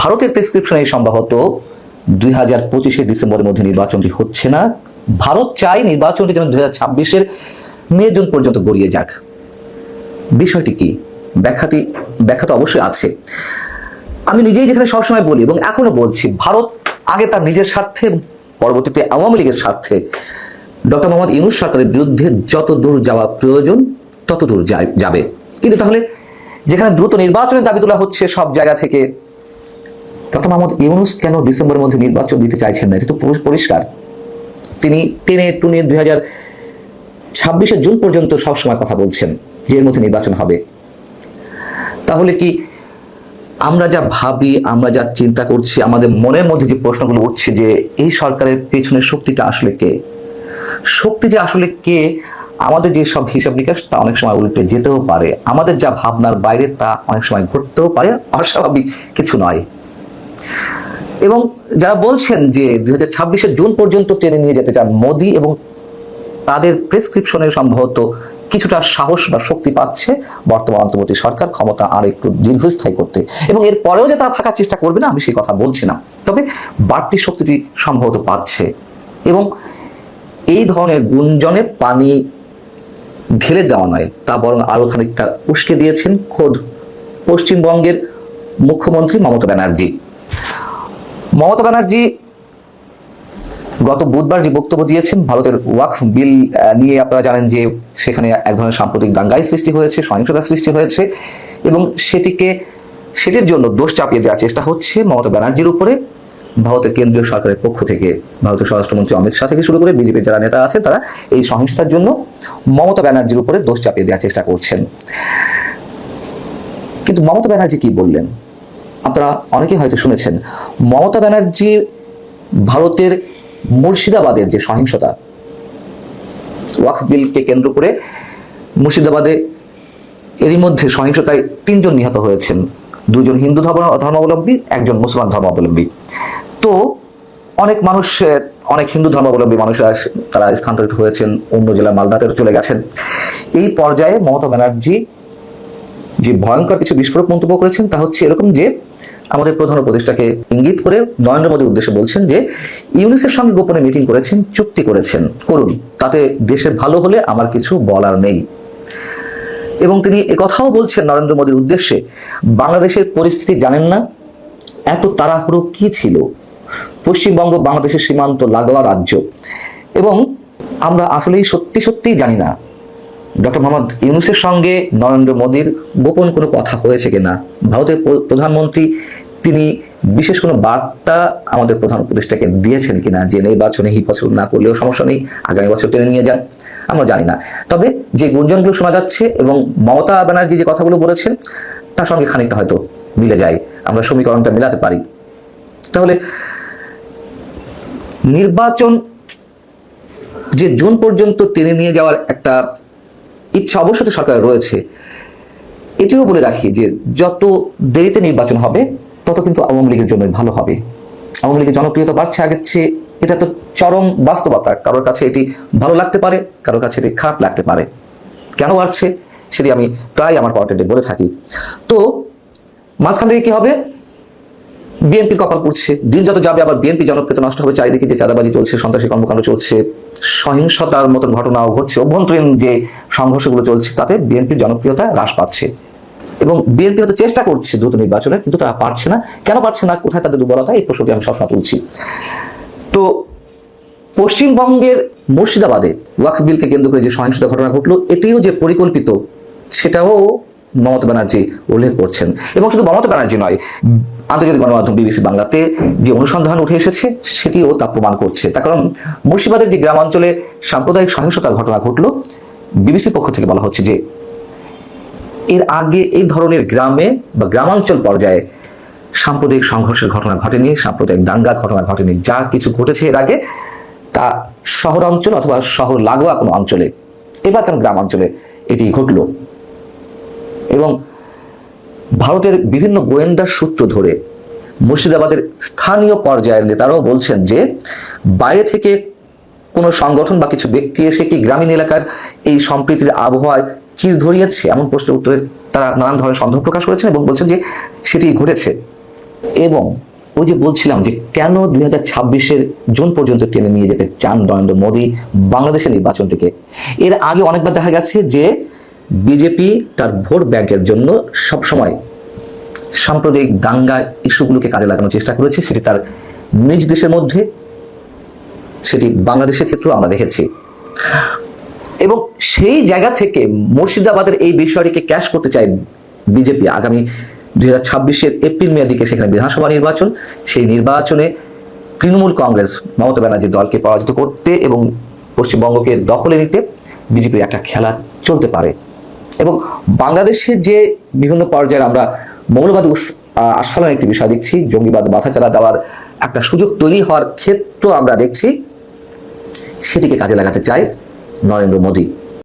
ভারতের প্রেসক্রিপশনে সম্ভবত দুই হাজার পঁচিশের ডিসেম্বরের মধ্যে নির্বাচনটি হচ্ছে না। ভারত চাই নির্বাচনটি যেন দুই হাজার ছাব্বিশের মে, জুন পর্যন্ত গড়িয়ে যাক। বিষয়টি কি? ব্যাখ্যাটি, ব্যাখ্যা তো অবশ্যই আছে। আমি নিজেই যেখানে সবসময় বলি এবং এখনও বলছি, ভারত আগে তার নিজের স্বার্থে পরবর্তীতে আওয়ামী লীগের স্বার্থে ডক্টর মোহাম্মদ ইউনুস সরকারের বিরুদ্ধে যত দূর যাওয়া প্রয়োজন, তত দূর যাবে। কিন্তু তাহলে যেখানে দ্রুত নির্বাচনের দাবি তোলা হচ্ছে সব জায়গা থেকে ডক্টর মোহাম্মদ ইউনুস কেন ডিসেম্বরের মধ্যে নির্বাচন দিতে চাইছেন না? এটা তো পুরো পরিষ্কার। তিনি টেনে টুনে দুই হাজার ছাব্বিশে জুন পর্যন্ত সবসময় কথা বলছেন যে এর মধ্যে নির্বাচন হবে। তাহলে কি আমরা যা ভাবি, আমরা যা চিন্তা করছি, আমাদের মনের মধ্যে যে প্রশ্নগুলো উঠছে যে এই সরকারের পেছনের শক্তিটা আসলে কে? শক্তি যে আসলে কে, আমাদের যে সব হিসাব নিকাশ তা অনেক সময় উল্টে যেতেও পারে। আমাদের যা ভাবনার বাইরে তা অনেক সময় ঘটতেও পারে। অস্বাভাবিক কিছু নয়। এবং যারা বলছেন যে দুই হাজার জুন পর্যন্ত টেনে নিয়ে যেতে চান মোদী এবং তাদের প্রেসক্রিপশনে সম্ভবত কিছুটা সাহস বা শক্তি পাচ্ছে বর্তমান অন্তর্বর্তী সরকার, ক্ষমতা আর একটু দীর্ঘস্থায়ী করতে। এবং এর পরেও যে তারা থাকার চেষ্টা করবে না, আমি সেই কথা বলছি না। তবে বাড়তি শক্তিটি সম্ভবত পাচ্ছে। এবং এই ধরনের গুঞ্জনে পানি ঢেলে দেওয়া নয়, তা বরং আরও খানিকটা উস্কে দিয়েছেন খোদ পশ্চিমবঙ্গের মুখ্যমন্ত্রী মমতা ব্যানার্জি। মমতা ব্যানার্জি গত বুধবার যে বক্তব্য দিয়েছেন, ভারতের ওয়াকফ বিল নিয়ে আপনারা জানেন যে সেখানে এক ধরনের সাম্প্রতিক দাঙ্গাই সৃষ্টি হয়েছে, সহিংসতা সৃষ্টি হয়েছে এবং সেটিকে, সেটির জন্য দোষ চাপিয়ে দেওয়ার চেষ্টা হচ্ছে মমতা ব্যানার্জির উপরে। ভারতের কেন্দ্রীয় সরকারের পক্ষ থেকে ভারতের স্বরাষ্ট্রমন্ত্রী অমিত শাহ থেকে শুরু করে বিজেপির যারা নেতা আছে, তারা এই সহিংসতার জন্য মমতা ব্যানার্জির উপরে দোষ চাপিয়ে দেওয়ার চেষ্টা করছেন। কিন্তু মমতা ব্যানার্জি কি বললেন? আপনারা অনেকেই হয়তো শুনেছেন, মমতা ব্যানার্জি ভারতের মুর্শিদাবাদের যে সহিংসতা ওয়াকফ বিলকে কেন্দ্র করে মুর্শিদাবাদে এরই মধ্যে সহিংসতায় তিনজন নিহত হয়েছেন। দুজন হিন্দু ধর্ম ধর্মাবলম্বী, একজন মুসলমান ধর্মাবলম্বী। তো অনেক মানুষ অনেক হিন্দু ধর্মাবলম্বী মানুষরা তারা স্থানান্তরিত হয়েছেন, অন্য জেলা মালদাতে চলে গেছেন। এই পর্যায়ে মমতা ব্যানার্জি যে ভয়ঙ্কর কিছু বিস্ফোরক মন্তব্য করেছেন তা হচ্ছে এরকম যে আমাদের প্রধান উপদেষ্টাকে ইঙ্গিত করে নরেন্দ্র মোদীর উদ্দেশ্যে বলছেন যে, ইউনিসের সঙ্গে গোপনে মিটিং করেছেন, চুক্তি করেছেন। করুন, তাতে দেশে ভালো হলে আমার কিছু বলার নেই। এবং তিনি একথাও বলছেন নরেন্দ্র মোদীর উদ্দেশ্যে, বাংলাদেশের পরিস্থিতি জানেন না, এত তাড়াহুড়ো কি ছিল? পশ্চিমবঙ্গ বাংলাদেশের সীমান্ত লাগোয়া রাজ্য। এবং আমরা আসলেই সত্যি সত্যিই জানি না, ডক্টর মোহাম্মদ ইউনুসের সঙ্গে নরেন্দ্র মোদীর গোপন কোনো কথা হয়েছে কিনা। ভারতের প্রধানমন্ত্রী তিনি বিশেষ কোনো বার্তা আমাদের প্রধান উপদেষ্টাকে দিয়েছেন কিনা যে নির্বাচনে এই বছর না করলেও সমস্যা নেই, আগামী বছর টেনে নিয়ে যান, আমরা জানি না। তবে যে গুঞ্জনগুলো শোনা যাচ্ছে এবং মমতা ব্যানার্জি যে কথাগুলো বলেছেন, তার সঙ্গে খানিকটা হয়তো মিলে যায়, আমরা সমীকরণটা মেলাতে পারি। তাহলে নির্বাচন যে জুন পর্যন্ত টেনে নিয়ে যাওয়ার একটা ইচ্ছা অবশ্যই তো সরকারের রয়েছে, এটিও বলে রাখি যে যত দেরিতে নির্বাচন হবে তত কিন্তু আওয়ামী লীগের জন্য ভালো হবে। আওয়ামী লীগের জনপ্রিয়তা বাড়ছে আগের চেয়ে, এটা তো চরম বাস্তবতা। কারোর কাছে এটি ভালো লাগতে পারে, কারোর কাছে এটি খারাপ লাগতে পারে। কেন বাড়ছে, সেটি আমি প্রায় আমার কন্টেন্টে বলে থাকি। তো, মাঝখান থেকে কি হবে? বিএনপি কপাল পড়ছে, দিন যত যাবে আবার বিএনপি জনপ্রিয়তা নষ্ট হবে, চারিদিকে যে চাঁদাবাজি চলছে, সন্ত্রাসী কর্মকাণ্ড চলছে, সহিংসতার মতন ঘটনাও ঘটছে, অভ্যন্তরীণ যে সংঘর্ষগুলো চলছে, তাতে বিএনপির জনপ্রিয়তা হ্রাস পাচ্ছে। এবং বিএনপি হয়তো চেষ্টা করছে দ্রুত নির্বাচনে, কিন্তু তারা পারছে না। কেন পারছে না? কোথায় তাদের দুর্বলতা? এই প্রশ্নটি আমি সবসময় তুলছি। তো পশ্চিমবঙ্গের মুর্শিদাবাদে ওয়াকফ বিলকে কেন্দ্র করে যে সহিংসতা ঘটনা ঘটলো, এটিও যে পরিকল্পিত, সেটাও মমতা ব্যানার্জি উল্লেখ করছেন। এবং শুধু মমতা ব্যানার্জি নয়, আন্তর্জাতিক গণমাধ্যম বিবিসি বাংলাতে যে অনুসন্ধান উঠে এসেছে, সেটিও তা প্রমাণ করছে। তার কারণ, মুর্শিদাবাদের যে গ্রামাঞ্চলে সাম্প্রদায়িক সহিংসতার ঘটনা ঘটলো, বিবিসির পক্ষ থেকে বলা হচ্ছে যে এর আগে এই ধরনের গ্রামে বা গ্রামাঞ্চল পর্যায়ে সাম্প্রদায়িক সংঘর্ষের ঘটনা ঘটেনি, সাম্প্রদায়িক দাঙ্গার ঘটনা ঘটেনি। যা কিছু ঘটেছে এর আগে, তা শহর অঞ্চল অথবা শহর লাগোয়া কোনো অঞ্চলে, এবার কেন গ্রাম অঞ্চলে এটি ঘটলো। এবং ভারতের বিভিন্ন গোয়েন্দা সূত্র ধরে মুর্শিদাবাদের স্থানীয় পর্যায়ের নেতারাও বলছেন যে, বাইরে থেকে কোনো সংগঠন বা কিছু ব্যক্তি এসে কি গ্রামীণ এলাকার এই সম্প্রীতির আবহাওয়ায় চির ধরিয়েছে এমন প্রশ্নের উত্তরে তারা নানান ধরনের সন্দেহ প্রকাশ করেছেন এবং বলছেন যে সেটি ঘটেছে। এবং ওই যে বলছিলাম যে কেন দুই হাজার ছাব্বিশের জুন পর্যন্ত টেনে নিয়ে যেতে চান নরেন্দ্র মোদী বাংলাদেশের নির্বাচনটিকে? এর আগে অনেকবার দেখা গেছে যে বিজেপি তার ভোট ব্যাংকের জন্য সবসময় সাম্প্রদায়িক দাঙ্গা ইস্যুগুলোকে কাজে লাগানোর চেষ্টা করেছে। সেটি তার নিজ দেশের মধ্যে, সেটি বাংলাদেশের ক্ষেত্রেও আমরা দেখেছি। এবং সেই জায়গা থেকে মুর্শিদাবাদের এই বিষয়টিকে ক্যাশ করতে চায় বিজেপি আগামী দুই হাজার ছাব্বিশের এপ্রিল মেয়ের দিকে সেখানে বিধানসভা নির্বাচন। সেই নির্বাচনে তৃণমূল কংগ্রেস, মমতা ব্যানার্জির দলকে পরাজিত করতে এবং পশ্চিমবঙ্গকে দখলে নিতে বিজেপির একটা খেলা চলতে পারে। এবং বাংলাদেশের যে বিভিন্ন পর্যায়ে আমরা মৌলবাদী আস্ফালনের একটি বিষয় দেখছি, জঙ্গিবাদ মাথাচাড়া দেওয়ার একটা সুযোগ তৈরি হওয়ার ক্ষেত্র আমরা দেখছি, সেটিকে কাজে লাগাতে চায় নরেন্দ্র মোদী।